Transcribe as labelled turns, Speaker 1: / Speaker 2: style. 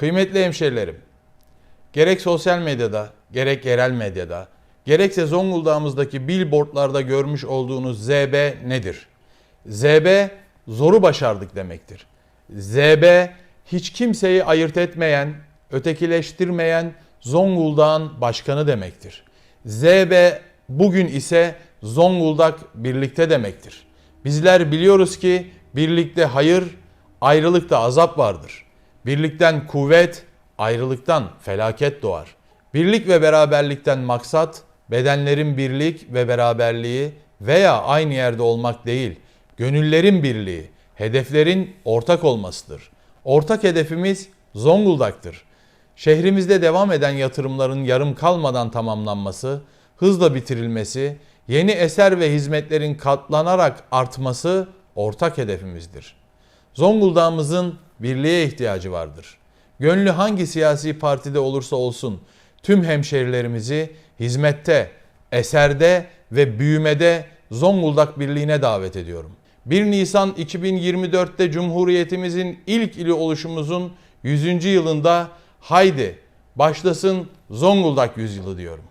Speaker 1: Kıymetli hemşerilerim, gerek sosyal medyada, gerek yerel medyada, gerekse Zonguldak'ımızdaki billboardlarda görmüş olduğunuz ZB nedir? ZB zoru başardık demektir. ZB hiç kimseyi ayırt etmeyen, ötekileştirmeyen Zonguldak'ın başkanı demektir. ZB bugün ise Zonguldak birlikte demektir. Bizler biliyoruz ki birlikte hayır, ayrılıkta azap vardır. Birlikten kuvvet, ayrılıktan felaket doğar. Birlik ve beraberlikten maksat bedenlerin birlik ve beraberliği veya aynı yerde olmak değil, gönüllerin birliği, hedeflerin ortak olmasıdır. Ortak hedefimiz Zonguldak'tır. Şehrimizde devam eden yatırımların yarım kalmadan tamamlanması, hızla bitirilmesi, yeni eser ve hizmetlerin katlanarak artması ortak hedefimizdir. Zonguldak'ımızın birliğe ihtiyacı vardır. Gönlü hangi siyasi partide olursa olsun tüm hemşerilerimizi hizmette, eserde ve büyümede Zonguldak Birliği'ne davet ediyorum. 1 Nisan 2024'te Cumhuriyetimizin ilk ili oluşumuzun 100. yılında haydi başlasın Zonguldak yüzyılı diyorum.